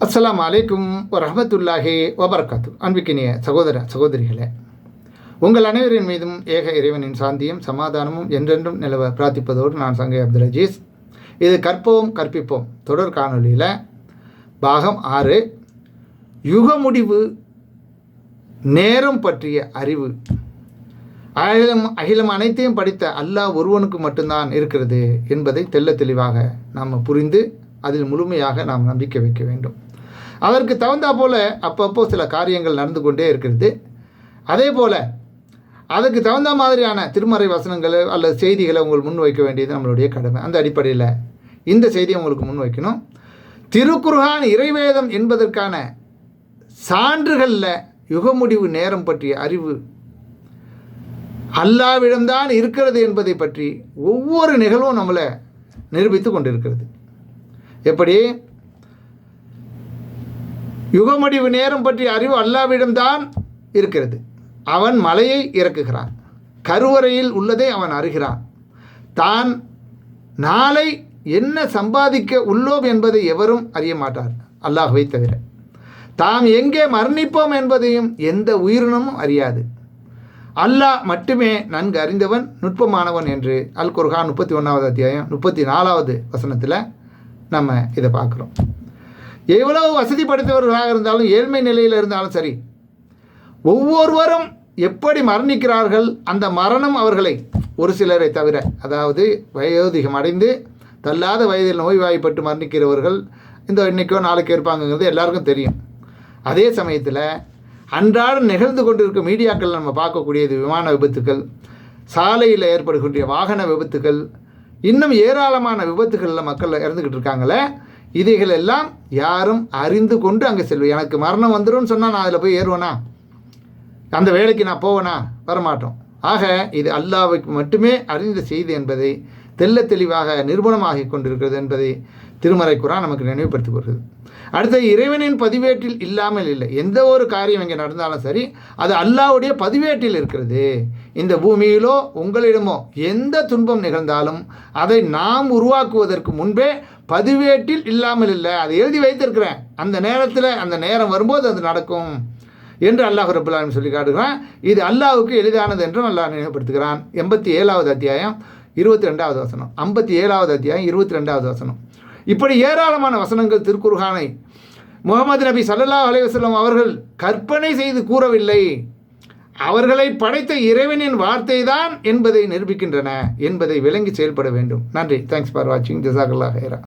அஸ்லாம் அலைக்கும் வரஹமத்துல்லாஹி வபர்காத்து. அன்பிக்கினிய சகோதர சகோதரிகளே உங்கள் அனைவரின் மீதும் ஏக இறைவனின் சாந்தியும் சமாதானமும் என்றென்றும் நிலவ பிரார்த்திப்பதோடு நான் சங்கை அப்துல் அஜீஸ் இது கற்போம் கற்பிப்போம். தொடர் காணொலியில் பாகம் ஆறு யுக முடிவு நேரம் பற்றிய அறிவு. அகிலம் அகிலம் அனைத்தையும் படித்த அல்லாஹ் ஒருவனுக்கு மட்டும்தான் இருக்கிறது என்பதை தெல்ல தெளிவாக நாம் புரிந்து அதில் முழுமையாக நாம் நம்பிக்கை வைக்க வேண்டும். அதற்கு தகுந்தா போல அப்பப்போ சில காரியங்கள் நடந்து கொண்டே இருக்கிறது. அதே போல் அதுக்கு தகுந்த மாதிரியான திருமறை வசனங்களை அல்லது செய்திகளை உங்களுக்கு முன் வைக்க வேண்டியது நம்மளுடைய கடமை. அந்த அடிப்படையில் இந்த செய்தியை உங்களுக்கு முன் வைக்கணும். இறைவேதம் என்பதற்கான சான்றுகளில் யுகமுடிவு நேரம் பற்றிய அறிவு அல்லாவிடம்தான் இருக்கிறது என்பதை பற்றி ஒவ்வொரு நிகழ்வும் நம்மளை நிரூபித்து கொண்டிருக்கிறது. எப்படி? யுகமடிவு நேரம் பற்றிய அறிவு அல்லாவிடம்தான் இருக்கிறது. அவன் மலையை இறக்குகிறான். கருவறையில் உள்ளதை அவன் அறிகிறான். தான் நாளை என்ன சம்பாதிக்க உள்ளோம் என்பதை எவரும் அறிய மாட்டார். அல்லாஹுவை தவிர. தாம் எங்கே மரணிப்போம் என்பதையும் எந்த உயிரினமும் அறியாது. அல்லாஹ் மட்டுமே நன்கு அறிந்தவன் நுட்பமானவன் என்று அல் குர்ஹான் முப்பத்தி ஒன்றாவது அத்தியாயம் முப்பத்தி நாலாவது வசனத்தில் நம்ம இதை பார்க்குறோம். எவ்வளவு வசதிப்படுத்தவர்களாக இருந்தாலும் ஏழ்மை நிலையில் இருந்தாலும் சரி ஒவ்வொருவரும் எப்படி மரணிக்கிறார்கள் அந்த மரணம் அவர்களை ஒரு சிலரை தவிர அதாவது வயோதிகம் அடைந்து தள்ளாத வயதில் நோய்வாய்ப்பட்டு மரணிக்கிறவர்கள் இந்த இன்றைக்கோ நாளைக்கு இருப்பாங்கங்கிறது எல்லாருக்கும் தெரியும். அதே சமயத்தில் அன்றாடம் நிகழ்ந்து கொண்டிருக்கும் மீடியாக்கள் நம்ம பார்க்கக்கூடியது விமான விபத்துக்கள் சாலையில் ஏற்படுகின்ற வாகன விபத்துக்கள் இன்னும் ஏராளமான விபத்துகளில் மக்கள் இறந்துக்கிட்டு இருக்காங்களே. இதைகள் எல்லாம் யாரும் அறிந்து கொண்டு அங்கே செல்வேன் எனக்கு மரணம் வந்துடும் சொன்னால் நான் அதில் போய் ஏறுவேனா? அந்த வேலைக்கு நான் போவேனா? வரமாட்டோம். ஆக இது அல்லாவுக்கு மட்டுமே அறிந்த செய்தி என்பதை தெல்ல தெளிவாக நிரூபணமாகி கொண்டிருக்கிறது என்பதை திருமறை குரான் நமக்கு நினைவுபடுத்தி வருகிறது அடுத்த இறைவனின் பதிவேட்டில் இல்லாமல் இல்லை. எந்த ஒரு காரியம் இங்கே நடந்தாலும் சரி அது அல்லாவுடைய பதிவேட்டில் இருக்கிறது. இந்த பூமியிலோ உங்களிடமோ எந்த துன்பம் நிகழ்ந்தாலும் அதை நாம் உருவாக்குவதற்கு முன்பே பதிவேட்டில் இல்லாமல் இல்லை. அதை எழுதி வைத்திருக்கிறேன். அந்த நேரத்தில் அந்த நேரம் வரும்போது அது நடக்கும் என்று அல்லாஹ் ரபுல்லாலும் சொல்லி காட்டுகிறான். இது அல்லாஹுக்கு எளிதானது என்றும் அல்லாஹ் நினைவுபடுத்துகிறான். எண்பத்தி ஏழாவது அத்தியாயம் இருபத்தி ரெண்டாவது வசனம். ஐம்பத்தி ஏழாவது அத்தியாயம் இருபத்தி ரெண்டாவது வசனம். இப்படி ஏராளமான வசனங்கள் திருக்குர்ஹானை முகமது நபி சல்லல்லா அலைவசல்லம் அவர்கள் கற்பனை செய்து கூறவில்லை. அவர்களை படைத்த இறைவனின் வார்த்தை தான் என்பதை நிரூபிக்கின்றன என்பதை விளங்கி செயல்பட வேண்டும். நன்றி. தேங்க்ஸ் ஃபார் வாட்சிங் ஜசாகல்லா ஹேரா